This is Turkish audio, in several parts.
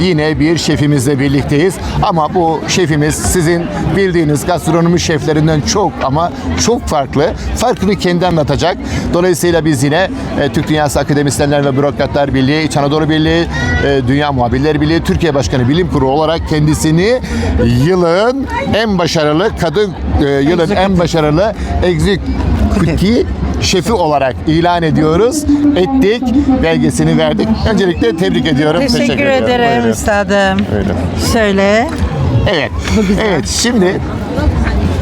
Yine bir şefimizle birlikteyiz ama bu şefimiz sizin bildiğiniz gastronomi şeflerinden çok ama çok farklı. Farkını kendi anlatacak. Dolayısıyla biz yine e, Türk Dünyası Akademisyenler ve Bürokratlar Birliği, İç Anadolu Birliği, e, Dünya Muhabirler Birliği, Türkiye Başkanı Bilim Kurulu olarak kendisini yılın en başarılı kadın, e, yılın en başarılı executive şefi olarak ilan ediyoruz. Ettik, belgesini verdik. Öncelikle tebrik ediyorum. Teşekkür, ediyorum. ederim Buyurun. üstadım. Buyurun. Şöyle. Evet. Evet, şimdi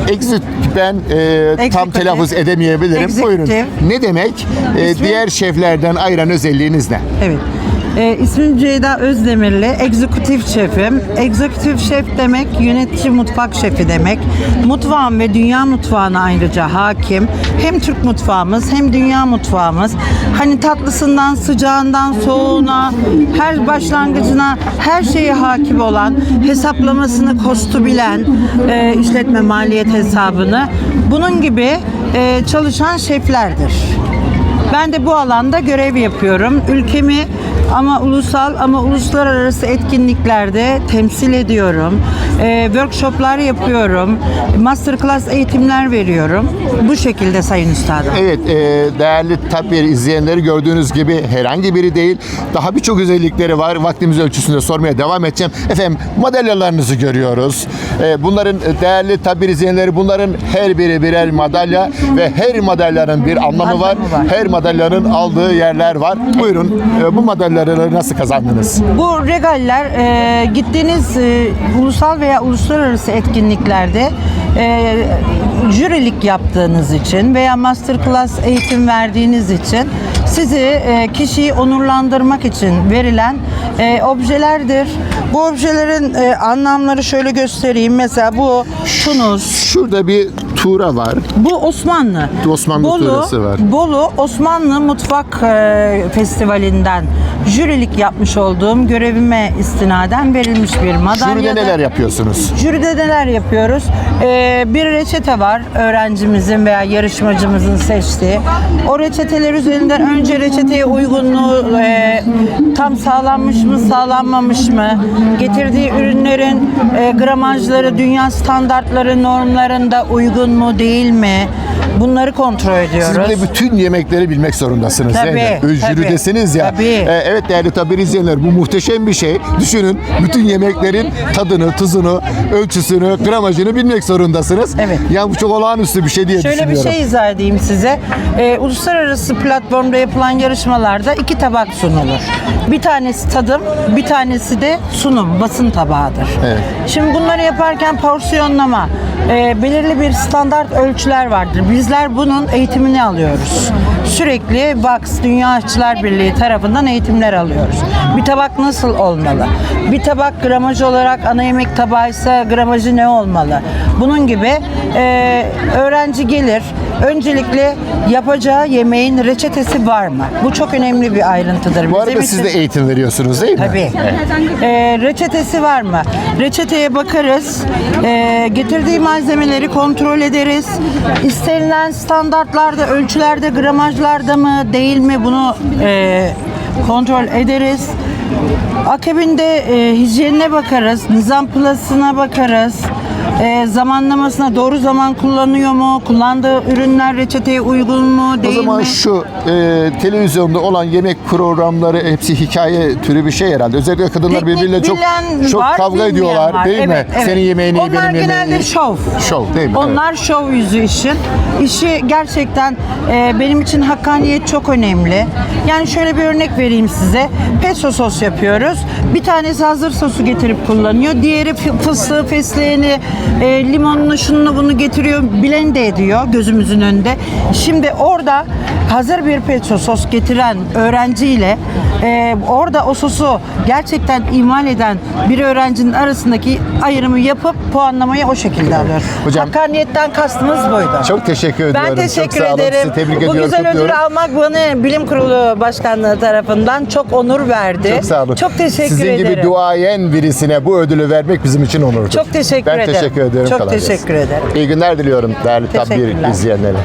Exit ben e, tam Executive. telaffuz edemeyebilirim. Executive. Buyurun. Ne demek? E, diğer şeflerden ayıran özelliğiniz ne? Evet. Ee, ismim Ceyda Özdemirli. Egzekutif şefim. Egzekutif şef demek yönetici mutfak şefi demek. Mutfağım ve dünya mutfağına ayrıca hakim. Hem Türk mutfağımız hem dünya mutfağımız. Hani tatlısından, sıcağından, soğuğuna, her başlangıcına her şeye hakim olan, hesaplamasını, kostu bilen, e, işletme maliyet hesabını bunun gibi e, çalışan şeflerdir. Ben de bu alanda görev yapıyorum. Ülkemi ama ulusal ama uluslararası etkinliklerde temsil ediyorum. Ee, workshoplar yapıyorum. Masterclass eğitimler veriyorum. Bu şekilde sayın üstadım. Evet, e, değerli tabi izleyenleri gördüğünüz gibi herhangi biri değil. Daha birçok özellikleri var. Vaktimiz ölçüsünde sormaya devam edeceğim. Efendim, madalyalarınızı görüyoruz. E, bunların e, değerli tabi izleyenleri bunların her biri birer madalya ve her madalyanın bir anlamı Anlamı var. var. Her madalyanın aldığı yerler var. Buyurun, e, bu madalyaları nasıl kazandınız? Bu regaller e, gittiğiniz e, ulusal veya uluslararası etkinliklerde e, jürilik yaptığınız için veya masterclass eğitim verdiğiniz için sizi e, kişiyi onurlandırmak için verilen e, objelerdir. Bu objelerin e, anlamları şöyle göstereyim. Mesela bu Tunus, Şurada bir tuğra var. bu Osmanlı. Osmanlı Bolu, tuğrası var. Bolu Osmanlı Mutfak e, Festivali'nden jürilik yapmış olduğum görevime istinaden verilmiş bir madalya. Şurada neler yapıyorsunuz? Jüride neler yapıyoruz? Ee, bir reçete var öğrencimizin veya yarışmacımızın seçtiği. O reçeteler üzerinden önce reçeteye uygunluğu e, tam sağlanmış mı sağlanmamış mı? Getirdiği ürünlerin e, gramajları dünya standartları normlarında uygun mu değil mi? Bunları kontrol ediyoruz. Siz bir de bütün yemekleri bilmek zorundasınız değil mi? Tabii, Jüridesiniz ya. tabii. Ee, evet değerli tabi izleyenler bu muhteşem bir şey. Düşünün bütün yemeklerin tadını, tuzunu, ölçüsünü, gramajını bilmek zorundasınız. Evet. Yani bu çok olağanüstü bir şey diye Şöyle bir düşünüyorum. şey izah edeyim size. Ee, uluslararası platformda yapılan yarışmalarda iki tabak sunulur. Bir tanesi tadım, bir tanesi de sunum, basın tabağıdır. Evet. Şimdi bunları yaparken porsiyonlama, e, belirli bir standart ölçüler vardır. Bizler bunun eğitimini alıyoruz. Sürekli VAX, Dünya Aşçılar Birliği tarafından eğitimler alıyoruz. Bir tabak nasıl olmalı? Bir tabak gramaj olarak ana yemek tabağıysa gramajı ne olmalı? Bunun gibi e, öğrenci gelir. Öncelikle yapacağı yemeğin reçetesi var mı? Bu çok önemli bir ayrıntıdır. Bu arada Bizim siz için- de eğitim veriyorsunuz değil mi? Tabii. Ee, reçetesi var mı? Reçeteye bakarız. Ee, getirdiği malzemeleri kontrol ederiz. İstenilen standartlarda, ölçülerde, gramajlarda mı değil mi bunu e, kontrol ederiz. Akabinde e, hijyenine bakarız, nizam plasına bakarız. E, zamanlamasına doğru zaman kullanıyor mu? Kullandığı ürünler reçeteye uygun mu? O Değil zaman mi? şu e, televizyonda olan yemek programları hepsi hikaye türü bir şey herhalde. Özellikle kadınlar Teknik birbiriyle çok bilen çok var, kavga bilmeyen ediyorlar var. değil mi? Evet, evet. Senin yemeğini Onlar benim yemeğimi genelde şov. Şov değil mi? Evet. Onlar şov yüzü işin. İşi gerçekten e, benim için hakkaniyet çok önemli. Yani şöyle bir örnek vereyim size. Pesto sos yapıyoruz. Bir tanesi hazır sosu getirip kullanıyor. Diğeri fı- fıstığı, fesleğeni, e, limonunu, şununu bunu getiriyor. Blend ediyor gözümüzün önünde. Şimdi orada hazır bir pesto sos getiren öğrenciyle e, orada o sosu gerçekten imal eden bir öğrencinin arasındaki ayrımı yapıp puanlamayı o şekilde alıyor. Hocam- Hakkaniyetten kastımız buydu. Çok teşekkür ediyorum. ben teşekkür çok ederim. Sizi tebrik Bu ediyorum. güzel ödülü kutluyorum. almak bana Bilim Kurulu Başkanlığı tarafından çok onur verdi. Çok sağ olun. Çok teşekkür Sizin ederim. gibi duayen birisine bu ödülü vermek bizim için onurdur. Çok teşekkür ben ederim. teşekkür ederim. Çok Kolay gelsin. teşekkür ederim. İyi günler diliyorum değerli tab Teşekkürler. izleyenlere.